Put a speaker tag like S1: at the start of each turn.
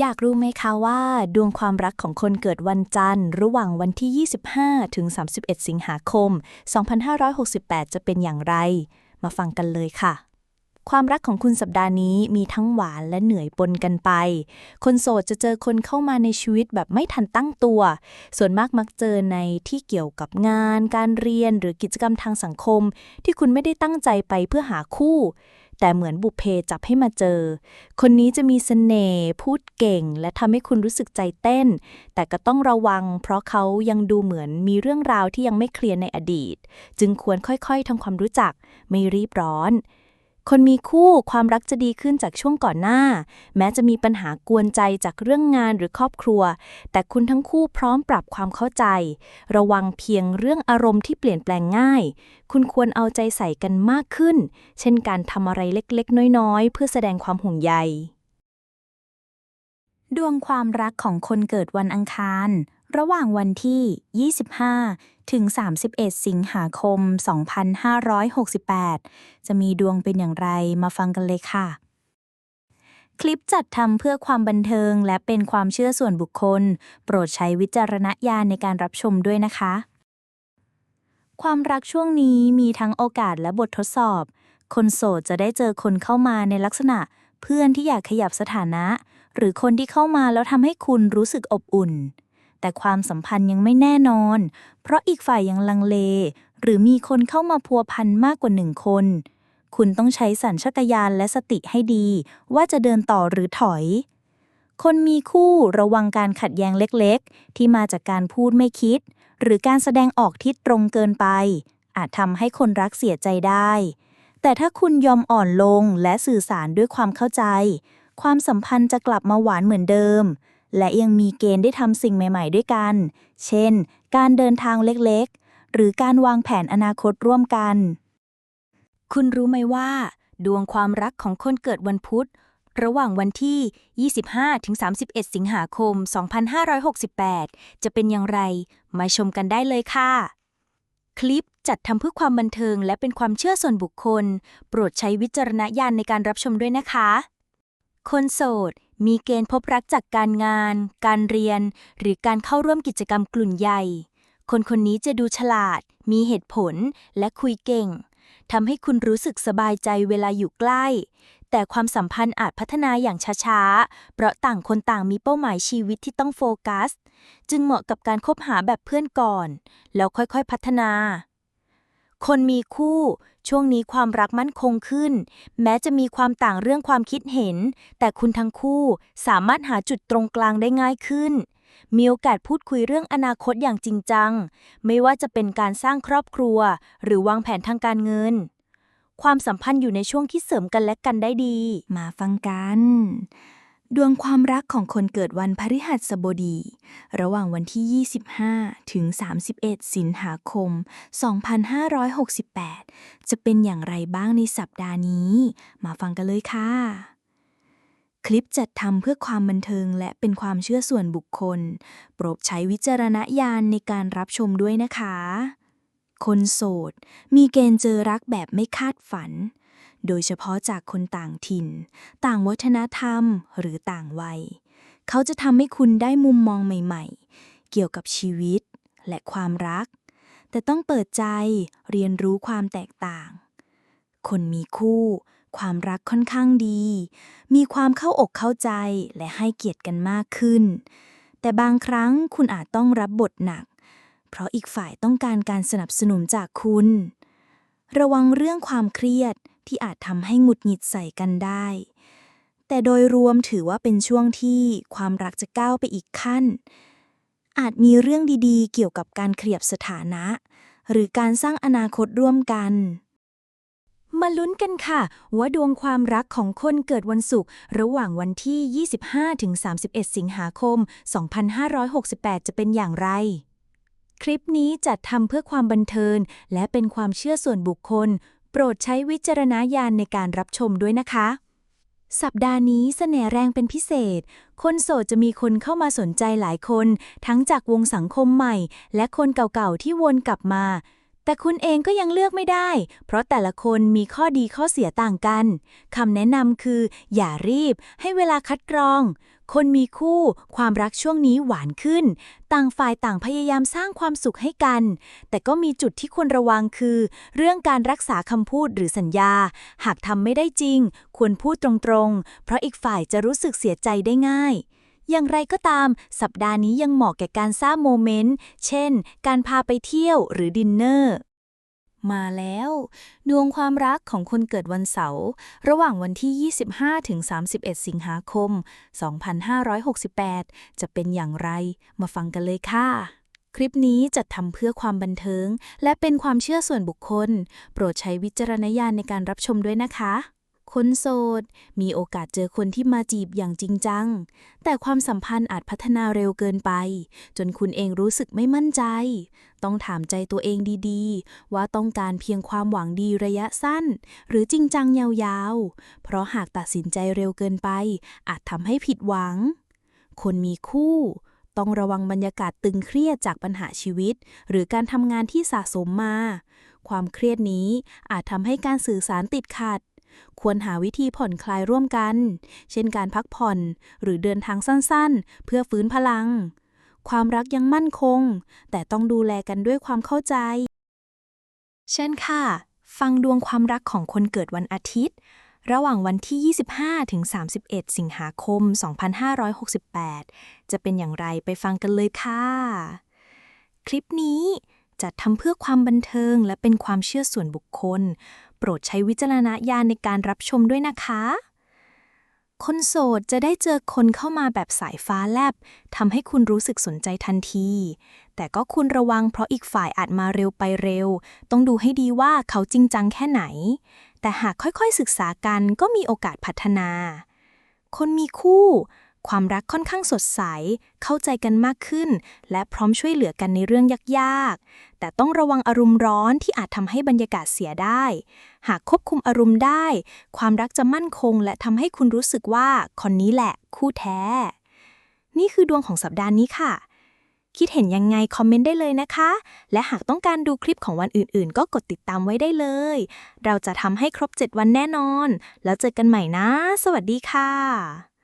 S1: อยากรู้ไหมคะว่า ดวงความรักของคนเกิดวันจันทร์ ระหว่างวันที่ 25 ถึง 31 สิงหาคม 2568 จะเป็นอย่างไร มาฟังกันเลยค่ะ ความรักของคุณสัปดาห์นี้มีทั้งหวานและเหนื่อยปนกันไป คนโสดจะเจอคนเข้ามาในชีวิตแบบไม่ทันตั้งตัว ส่วนมากมักเจอในที่เกี่ยวกับงาน การเรียนหรือกิจกรรมทางสังคม ที่คุณไม่ได้ตั้งใจไปเพื่อหาคู่ แต่เหมือนบุเพจับให้มาเจอ คนนี้จะมีเสน่ห์พูดเก่ง และทำให้คุณรู้สึกใจเต้น แต่ก็ต้องระวัง เพราะเขายังดูเหมือนมีเรื่องราวที่ยังไม่เคลียร์ในอดีต จึงควรค่อยๆทำความรู้จัก ไม่รีบร้อน คนมีคู่ความรักจะดีขึ้นจากช่วงก่อนหน้า แม้จะมีปัญหากวนใจจากเรื่องงานหรือครอบครัว แต่คุณทั้งคู่พร้อมปรับความเข้าใจ ระวังเพียงเรื่องอารมณ์ที่เปลี่ยนแปลงง่าย คุณควรเอาใจใส่กันมากขึ้น เช่นการทำอะไรเล็กๆ น้อยๆ เพื่อแสดงความห่วงใย
S2: ดวงความรักของคนเกิดวันอังคาร ระหว่างวันที่ 25 ถึง 31 สิงหาคม 2568 จะมีดวงเป็นอย่างไรมาฟังกันเลยค่ะ คลิปจัดทำเพื่อความบันเทิงและเป็นความเชื่อส่วนบุคคล โปรดใช้วิจารณญาณในการรับชมด้วยนะคะ ความรักช่วงนี้มีทั้งโอกาสและบททดสอบ คนโสดจะได้เจอคนเข้ามาในลักษณะเพื่อนที่อยากขยับสถานะ หรือคนที่เข้ามาแล้วทำให้คุณรู้สึกอบอุ่น แต่ความสัมพันธ์ยังไม่แน่นอน เพราะอีกฝ่ายยังลังเล หรือมีคนเข้ามาพัวพันมากกว่าหนึ่งคน คุณต้องใช้สัญชาตญาณและสติให้ดี ว่าจะเดินต่อหรือถอย คนมีคู่ระวังการขัดแย้งเล็กๆ ที่มาจากการพูดไม่คิด หรือการแสดงออกที่ตรงเกินไป อาจทำให้คนรักเสียใจได้ แต่ถ้าคุณยอมอ่อนลงและสื่อสารด้วยความเข้าใจ ความสัมพันธ์จะกลับมาหวานเหมือนเดิม และยังมีเกณฑ์ได้ทำสิ่งใหม่ ๆ ด้วยกัน เช่น การเดินทางเล็กๆ หรือการวางแผนอนาคตร่วมกัน
S1: คุณรู้ไหมว่า ดวงความรักของคนเกิดวันพุธ ระหว่างวันที่ 25ถึง31 สิงหาคม 2568 จะเป็นอย่างไร มาชมกันได้เลยค่ะ คลิปจัดทำเพื่อความบันเทิงและเป็นความเชื่อส่วนบุคคล โปรดใช้วิจารณญาณในการรับชมด้วยนะคะ คนโสด มีเกณฑ์พบรักจากการงาน การเรียน หรือการเข้าร่วมกิจกรรมกลุ่มใหญ่ คนคนนี้จะดูฉลาด มีเหตุผล และคุยเก่งทำให้คุณรู้สึกสบายใจเวลาอยู่ใกล้ แต่ความสัมพันธ์อาจพัฒนาอย่างช้าๆ เพราะต่างคนต่างมีเป้าหมายชีวิตที่ต้องโฟกัส จึงเหมาะกับการคบหาแบบเพื่อนก่อน แล้วค่อยๆพัฒนา คนมีคู่ ช่วงนี้ความรักมั่นคงขึ้น แม้จะมีความต่างเรื่องความคิดเห็น แต่คุณทั้งคู่สามารถหาจุดตรงกลางได้ง่ายขึ้น มีโอกาสพูดคุยเรื่องอนาคตอย่างจริงจัง ไม่ว่าจะเป็นการสร้างครอบครัว หรือวางแผนทางการเงินความสัมพันธ์อยู่ในช่วงที่เสริมกันและกันได้ดี
S2: มาฟังกัน ดวงความรักของคนเกิดวันพฤหัสบดี ระหว่างวันที่ 25 ถึง 31 สิงหาคม 2568 จะเป็นอย่างไรบ้างในสัปดาห์นี้ มาฟังกันเลยค่ะ คลิปจัดทำเพื่อความบันเทิงและเป็นความเชื่อส่วนบุคคล โปรดใช้วิจารณญาณในการรับชมด้วยนะคะ คนโสด มีเกณฑ์เจอรักแบบไม่คาดฝัน โดยเฉพาะจากคนต่างถิ่น ต่างวัฒนธรรมหรือต่างวัย เขาจะทำให้คุณได้มุมมองใหม่ๆ เกี่ยวกับชีวิตและความรัก แต่ต้องเปิดใจเรียนรู้ความแตกต่าง คนมีคู่ ความรักค่อนข้างดี มีความเข้าอกเข้าใจและให้เกียรติกันมากขึ้น แต่บางครั้งคุณอาจต้องรับบทหนัก เพราะอีกฝ่ายต้องการการสนับสนุนจากคุณระวังเรื่องความเครียด ที่อาจทำให้หงุดหงิดใส่กันได้ แต่โดยรวมถือว่าเป็นช่วงที่ความรักจะก้าวไปอีกขั้น อาจมีเรื่องดีๆ เกี่ยวกับการเคลียบสถานะ หรือการสร้างอนาคตร่วมกัน
S1: มาลุ้นกันค่ะ ว่าดวงความรักของคนเกิดวันศุกร์ระหว่างวันที่ 25-31 สิงหาคม 2568 จะเป็นอย่างไรคลิปนี้จัดทำเพื่อความบันเทิงและเป็นความเชื่อส่วนบุคคล รดใช้วิจารณญาณในการรับชมด้วยนะคะ สัปดาห์นี้เสน่ห์แรงเป็นพิเศษ คนโสดจะมีคนเข้ามาสนใจหลายคน ทั้งจากวงสังคมใหม่ และคนเก่าๆที่วนกลับมา แต่คุณเองก็ยังเลือกไม่ได้ เพราะแต่ละคนมีข้อดีข้อเสียต่างกัน คำแนะนำคือ อย่ารีบ ให้เวลาคัดกรอง คนมีคู่ ความรักช่วงนี้หวานขึ้น ต่างฝ่ายต่างพยายามสร้างความสุขให้กัน แต่ก็มีจุดที่ควรระวังคือ เรื่องการรักษาคำพูดหรือสัญญา หากทำไม่ได้จริง ควรพูดตรงๆ เพราะอีกฝ่ายจะรู้สึกเสียใจได้ง่าย อย่างไรก็ตาม สัปดาห์นี้ยังเหมาะแก่การสร้างโมเมนต์ เช่น การพาไปเที่ยวหรือดินเนอร์ มาแล้ว ดวงความรักของคนเกิดวันเสาร์ระหว่างวันที่ 25 ถึง 31 สิงหาคม 2568 จะเป็นอย่างไร มาฟังกันเลยค่ะคลิปนี้จัดทำเพื่อความบันเทิง และเป็นความเชื่อส่วนบุคคล โปรดใช้วิจารณญาณในการรับชมด้วยนะคะ คนโสด มีโอกาสเจอคนที่มาจีบอย่างจริงจัง แต่ความสัมพันธ์อาจพัฒนาเร็วเกินไป จนคุณเองรู้สึกไม่มั่นใจ ต้องถามใจตัวเองดีๆ ว่าต้องการเพียงความหวังดีระยะสั้น หรือจริงจังยาวๆ เพราะหากตัดสินใจเร็วเกินไป อาจทำให้ผิดหวัง คนมีคู่ต้องระวังบรรยากาศตึงเครียดจากปัญหาชีวิต หรือการทำงานที่สะสมมา ความเครียดนี้อาจทำให้การสื่อสารติดขัด ควรหาวิธีผ่อนคลายร่วมกัน เช่นการพักผ่อนหรือเดินทางสั้นๆ เพื่อฟื้นพลัง ความรักยังมั่นคง แต่ต้องดูแลกันด้วยความเข้าใจ เช่นค่ะ ฟังดวงความรักของคนเกิดวันอาทิตย์ ระหว่างวันที่ 25 ถึง 31 สิงหาคม 2568 จะเป็นอย่างไรไปฟังกันเลยค่ะ คลิปนี้จัดทำเพื่อความบันเทิงและเป็นความเชื่อส่วนบุคคล โปรดใช้วิจารณญาณในการรับชมด้วยนะคะ คนโสดจะได้เจอคนเข้ามาแบบสายฟ้าแลบทำให้คุณรู้สึกสนใจทันที แต่ก็คุณระวังเพราะอีกฝ่ายอาจมาเร็วไปเร็ว ต้องดูให้ดีว่าเขาจริงจังแค่ไหน แต่หากค่อยๆศึกษากันก็มีโอกาสพัฒนา คนมีคู่ ความรักค่อนข้างสดใส เข้าใจกันมากขึ้น และพร้อมช่วยเหลือกันในเรื่องยากๆ แต่ต้องระวังอารมณ์ร้อนที่อาจทำให้บรรยากาศเสียได้ หากควบคุมอารมณ์ได้ ความรักจะมั่นคง และทำให้คุณรู้สึกว่าคนนี้แหละ คู่แท้ นี่คือดวงของสัปดาห์นี้ค่ะ คิดเห็นยังไงคอมเมนต์ได้เลยนะคะ และหากต้องการดูคลิปของวันอื่นๆ ก็กดติดตามไว้ได้เลย เราจะทำให้ครบ 7 วันแน่นอน แล้วเจอกันใหม่นะ สวัสดีค่ะ